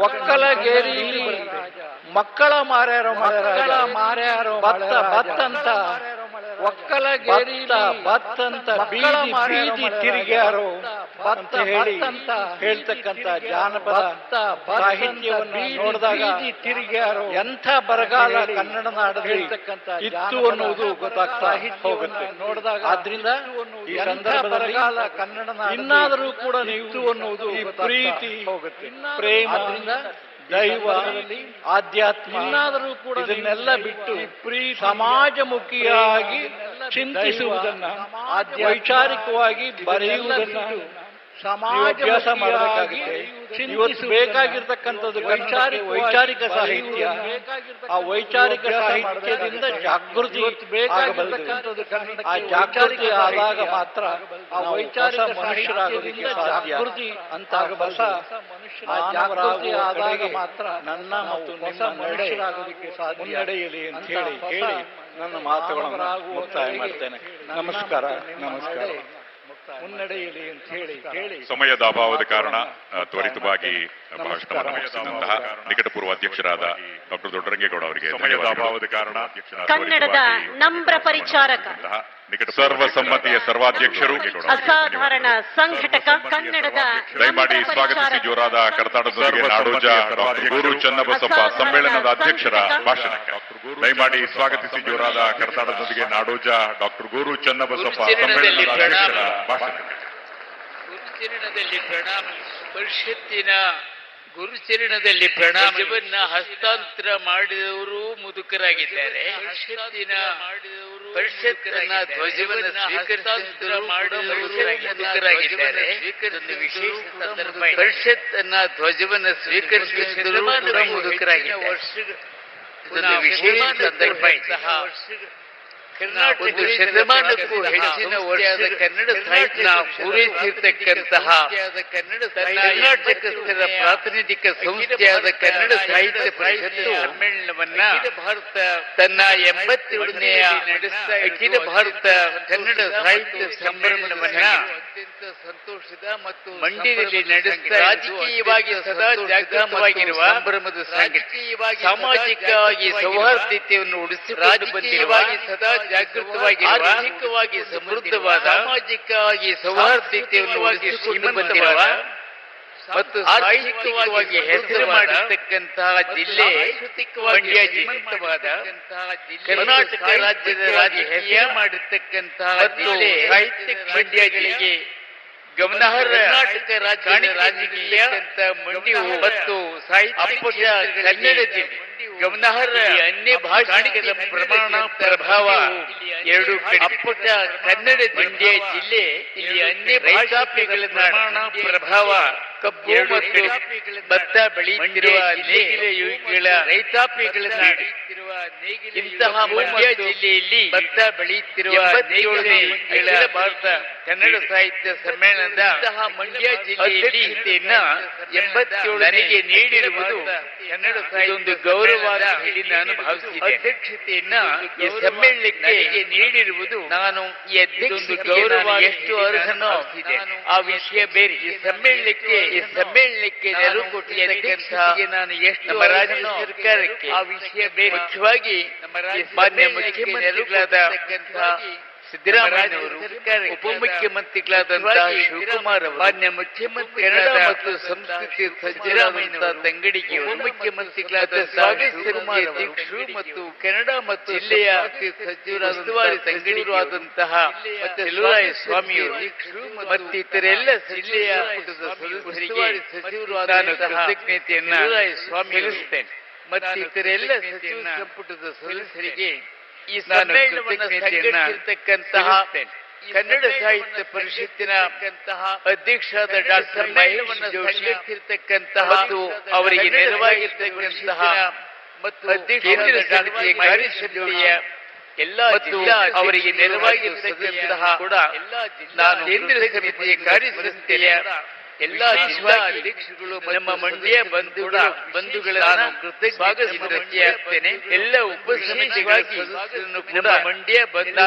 ಒಕ್ಕಲಗೇರಿ ಮಕ್ಕಳ ಮಾರ್ಯಾರೋ ಮಕ್ಕಳ ಮಾರ್ಯಾರೋ ಭತ್ತ ಭತ್ತ ಅಂತ. ಒಕ್ಕಲಗೇರಿ ಭತ್ತ ಅಂತ ಬೀದಿ ತಿರುಗ್ಯಾರೋ ಅಂತ ಹೇಳಿ ಹೇಳ್ತಕ್ಕಂತ ಜಾನಪದ ಸಾಹಿತ್ಯವನ್ನು ನೋಡಿದಾಗ ತಿರುಗ್ಯಾರೋ ಎಂಥ ಬರಗಾಲ ಕನ್ನಡ ನಾಡಲ್ಲಿ ಇತ್ತು ಅನ್ನುವುದು ಗೊತ್ತಾಗ್ತಾ ಹೋಗುತ್ತೆ. ನೋಡಿದಾಗ ಆದ್ರಿಂದ ಈ ಸಂದರ್ಭದಲ್ಲಿ ಕನ್ನಡ ಇನ್ನಾದರೂ ಕೂಡ ಇತ್ತು ಅನ್ನುವುದು ಪ್ರೀತಿ ಹೋಗುತ್ತೆ. ಪ್ರೇಮ ದೈವ ಆಧ್ಯಾತ್ಮ ಇನ್ನಾದರೂ ಕೂಡ ಇದನ್ನೆಲ್ಲ ಬಿಟ್ಟು ಪ್ರೀ ಸಮಾಜಮುಖಿಯಾಗಿ ಚಿಂತಿಸುವುದನ್ನ ವೈಚಾರಿಕವಾಗಿ ಬರೆಯುವುದನ್ನ ಸಮಾಜ ಮಾಡಬೇಕಾಗುತ್ತೆ. ಇವತ್ತು ಬೇಕಾಗಿರ್ತಕ್ಕಂಥದ್ದು ವೈಚಾರಿಕ ವೈಚಾರಿಕ ಸಾಹಿತ್ಯ. ಆ ವೈಚಾರಿಕ ಸಾಹಿತ್ಯದಿಂದ ಜಾಗೃತಿ ಬೇಕಾಗಿರ್ತಕ್ಕಂಥದ್ದು ಆ ಜಾಗೃತಿ ಆದಾಗ ಮಾತ್ರ ಆ ವೈಚಾರಿಕ ಮನುಷ್ಯರಾಗೋದಕ್ಕೆ ಜಾಗೃತಿ ಅಂತ ಹೊಸ ಆ ಜಾಗೃತಿ ಆದಾಗ ಮಾತ್ರ ನನ್ನ ಮತ್ತು ಹೊಸ ಮನುಷ್ಯರಾಗೋದಕ್ಕೆ ಸಾಧ್ಯ. ನಡೆಯಲಿ ಅಂತ ಹೇಳಿ ಹೇಳಿ ನನ್ನ ಮಾತುಗಳನ್ನು ಮುಕ್ತಾಯ ಮಾಡ್ತೇನೆ. ನಮಸ್ಕಾರ. ನಮಸ್ಕಾರ. ಮುನ್ನಡೆಯಲಿ ಅಂತ ಹೇಳಿ ಹೇಳಿ. ಸಮಯದ ಅಭಾವದ ಕಾರಣ ತ್ವರಿತವಾಗಿ ಭಾಷಣವನ್ನು ಮುಗಿಸಿದಂತಹ ನಿಕಟಪೂರ್ವ ಅಧ್ಯಕ್ಷರಾದ ಡಾಕ್ಟರ್ ದೊಡ್ಡರಂಗೇಗೌಡ ಅವರಿಗೆ ಅಭಾವದ ಕಾರಣ ಕನ್ನಡದ ನಮ್ರ ಪರಿಚಾರಕ. ಸರ್ವಸಮ್ಮತಿಯ ಸರ್ವಾಧ್ಯಕ್ಷರು. ಅಸಾಧಾರಣ ಸಂಘಟಕ ಕನ್ನಡದ ದಯಮಾಡಿ ಸ್ವಾಗತಿಸಿ ಜೋರಾದ ಕರ್ತಾಡ ನಾಡೋಜ ಡಾಕ್ಟರ್ ಗುರು ಚನ್ನಬಸಪ್ಪ ಸಮ್ಮೇಳನದ ಅಧ್ಯಕ್ಷರ ಭಾಷಣ ದಯಮಾಡಿ ಸ್ವಾಗತಿಸಿ ಜೋರಾದ ಕರ್ತಾಡದೊಂದಿಗೆ ನಾಡೋಜ ಡಾಕ್ಟರ್ ಗುರು ಚನ್ನಬಸಪ್ಪ ಸಮ್ಮೇಳನದ ಅಧ್ಯಕ್ಷರ ಪ್ರಣಾಮ. ಪರಿಷತ್ತಿನ ಗುರುಚರಣದಲ್ಲಿ ಪ್ರಣಾಮವನ್ನ ಹಸ್ತಾಂತರ ಮಾಡಿದವರು ಮುದುಕರಾಗಿದ್ದಾರೆ. ಪರಿಷತ್ತಿನ ಧ್ವಜವನ್ನ ಸ್ವೀಕರಿಸಿದ ಮುದುಕರಾಗಿದ್ದಾರೆ. ಪರಿಷತ್ತನ್ನ ಧ್ವಜವನ್ನ ಸ್ವೀಕರಿಸಿದರು ಮುದುಕರಾಗಿದ್ದಾರೆ. ಒಂದು ವಿಶೇಷ ಸಂದರ್ಭ ಸಹ ಒಂದು ಶತಮಾನಕ್ಕೂ ಹೆಚ್ಚಿನ ವರ್ಷದ ಕನ್ನಡ ಸಾಹಿತ್ಯ ಪೂರೈಸಿರ್ತಕ್ಕಂತಹ ಕನ್ನಡ ಕರ್ನಾಟಕಸ್ಥರ ಪ್ರಾತಿನಿಧಿಕ ಸಂಸ್ಥೆಯಾದ ಕನ್ನಡ ಸಾಹಿತ್ಯ ಪರಿಷತ್ತು ಸಮ್ಮೇಳನವನ್ನ ಭಾರತ ತನ್ನ ಎಂಬತ್ತೇಳನೆಯ ಅಖಿಲ ಭಾರತ ಕನ್ನಡ ಸಾಹಿತ್ಯ ಸಂಭ್ರಮಣವನ್ನ ಅತ್ಯಂತ ಸಂತೋಷದ ಮತ್ತು ಮಂಡ್ಯದಲ್ಲಿ ನಡೆಸ್ತಾ ರಾಜಕೀಯವಾಗಿ ಸದಾ ಜಾಗೃತವಾಗಿರುವ ಸಂಭ್ರಮದ ರಾಜಕೀಯವಾಗಿ ಸಾಮಾಜಿಕವಾಗಿ ಸೌಹಾರ್ದತೆಯನ್ನು ಉಳಿಸಿ ರಾಜಕೀಯವಾಗಿ ಸದಾ ಜಾಗೃತವಾಗಿ ಆರ್ಥಿಕವಾಗಿ ಸಮೃದ್ಧವಾದ ಸಾಮಾಜಿಕವಾಗಿ ಸೌಹಾರ್ದತೆಯನ್ನು ಉಳಿಸಿಕೊಂಡು ಬಂದಿರುವ ಮತ್ತು ಸಾಹಿತ್ಯವಾಗಿ ಹೆಸರು ಮಾಡಿರ್ತಕ್ಕಂತಹ ಜಿಲ್ಲೆ ಮಂಡ್ಯ ಶ್ರೀಮಂತವಾದ ಕರ್ನಾಟಕ ರಾಜ್ಯದ ರಾಜ್ಯ ಹೆಸರು ಮಾಡಿರ್ತಕ್ಕಂತಹ ಜಿಲ್ಲೆ ಸಾಹಿತ್ಯ ಮಂಡ್ಯ ಜಿಲ್ಲೆಗೆ ಗಮನಾರ್ಹ ಕರ್ನಾಟಕ ರಾಜ್ಯ ಅಂತ ಮಂಡ್ಯ ಮತ್ತು ಸಾಹಿತ್ಯ ಕನ್ನಡ ಜಿಲ್ಲೆ. ಗಮನಾರ್ಹ ಅನ್ಯ ಭಾಷೆಗಳ ಪ್ರಮಾಣ ಪ್ರಭಾವ ಎರಡು ಅಪ್ಪಟ ಕನ್ನಡ ಮಂಡ್ಯ ಜಿಲ್ಲೆ. ಇಲ್ಲಿ ಅನ್ಯ ಭಾಷಾಪಿಗಳ ಪ್ರಮಾಣ ಪ್ರಭಾವ ಕಬ್ಬು ಮತ್ತು ಭತ್ತ ಬೆಳೆಯುತ್ತಿರುವ ತಿರುವ ಯುಗಿಗಳ ರೈತಾಪಿಗಳನ್ನ ಇಂತಹ ಮಂಡ್ಯ ಜಿಲ್ಲೆಯಲ್ಲಿ ಭತ್ತ ಬೆಳೆಯುತ್ತಿರುವ ಭಾರತ ಕನ್ನಡ ಸಾಹಿತ್ಯ ಸಮ್ಮೇಳನದ ಮಂಡ್ಯ ಜಿಲ್ಲೆಯಲ್ಲಿ ಎಂಬತ್ತೇಳು ನನಗೆ ನೀಡಿರುವುದು ಕನ್ನಡ ಸಾಹಿತ್ಯ ಗೌರವ ನಾನು ಭಾವಿಸಿದೆ ಅಧ್ಯಕ್ಷತೆಯನ್ನ ಈ ಸಮ್ಮೇಳನಕ್ಕೆ ನೀಡಿರುವುದು ನಾನು ಈ ಅಧ್ಯಕ್ಷ ಗೌರವ ಎಷ್ಟು ಅರ್ಹನೋ ಆ ವಿಷಯ ಬೇರೆ. ಈ ಸಮ್ಮೇಳನಕ್ಕೆ ಈ ಸಮ್ಮೇಳನಕ್ಕೆ ನೆರವು ಕೊಟ್ಟಿರ್ತಕ್ಕಂತಹ ನಾನು ಎಷ್ಟು ನಮ್ಮ ರಾಜ್ಯ ಸರ್ಕಾರಕ್ಕೆ ಆ ವಿಷಯ ಬೇರೆ. ಮುಖ್ಯವಾಗಿ ಮಾನ್ಯ ಮುಖ್ಯಮಂತ್ರಿಗಳಾದ ಸಿದ್ದರಾಮಯ್ಯನವರು ಉಪಮುಖ್ಯಮಂತ್ರಿಗಳಾದಂತಹ ಶಿವಕುಮಾರ್ ಮಾನ್ಯ ಮುಖ್ಯಮಂತ್ರಿ ಕನ್ನಡ ಮತ್ತು ಸಂಸ್ಕೃತಿ ಸಿದ್ದರಾಮಯ್ಯ ತಂಗಡಿಗೆ ಉಪಮುಖ್ಯಮಂತ್ರಿಗಳಾದ ಶಿವಕುಮಾರ್ ದೀಕ್ಷು ಮತ್ತು ಕನ್ನಡ ಮತ್ತು ಜಿಲ್ಲೆಯ ಉಸ್ತುವಾರಿ ತಂಗಡಿಗರಾದಂತಹ ಚೆಲುವರಾಯ ಸ್ವಾಮಿಯವರು ಮತ್ತು ಇತರೆಲ್ಲ ಜಿಲ್ಲೆಯ ಸದಸ್ಯರಿಗೆ ನಾನು ಕೃತಜ್ಞತೆಯನ್ನ ಸ್ವಾಮಿ ಸಲ್ಲಿಸುತ್ತೇನೆ ಮತ್ತು ಇತರೆಲ್ಲ ಸಚಿವ ಸಂಪುಟದ ಸದಸ್ಯರಿಗೆ ಈ ಸಮ್ಮೇಳನವನ್ನು ಸಂಘಟಿಸಿರ್ತಕ್ಕಂತಹ ಕನ್ನಡ ಸಾಹಿತ್ಯ ಪರಿಷತ್ತಿನ ಅಧ್ಯಕ್ಷರಾದ ಡಾಕ್ಟರ್ ಮಹೇಶ್ ಜೋಶಿ ಮತ್ತು ಅವರಿಗೆ ನೆರವಾಗಿರ್ತಕ್ಕಂತಹ ಮತ್ತು ಕೇಂದ್ರ ಸಮಿತಿಯ ಕಾರ್ಯಸಮಿತಿಯ ಎಲ್ಲ ಮತ್ತು ಅವರಿಗೆ ನೆರವಾಗಿರ್ತಕ್ಕಂತಹ ಕೂಡ ನಾನು ಕೇಂದ್ರ ಸಮಿತಿಯ ಕಾರ್ಯಸಮಿತಿಯ ಎಲ್ಲಾ ಅಧ್ಯಕ್ಷರುಗಳು ನಮ್ಮ ಮಂಡ್ಯ ಬಂಧುಗಳ ಬಂಧುಗಳ ಸ್ವಾಗತಿಸುತ್ತೇನೆ ಎಲ್ಲ ಸದಸ್ಯರನ್ನು ಕೂಡ ಮಂಡ್ಯ ಬಂದ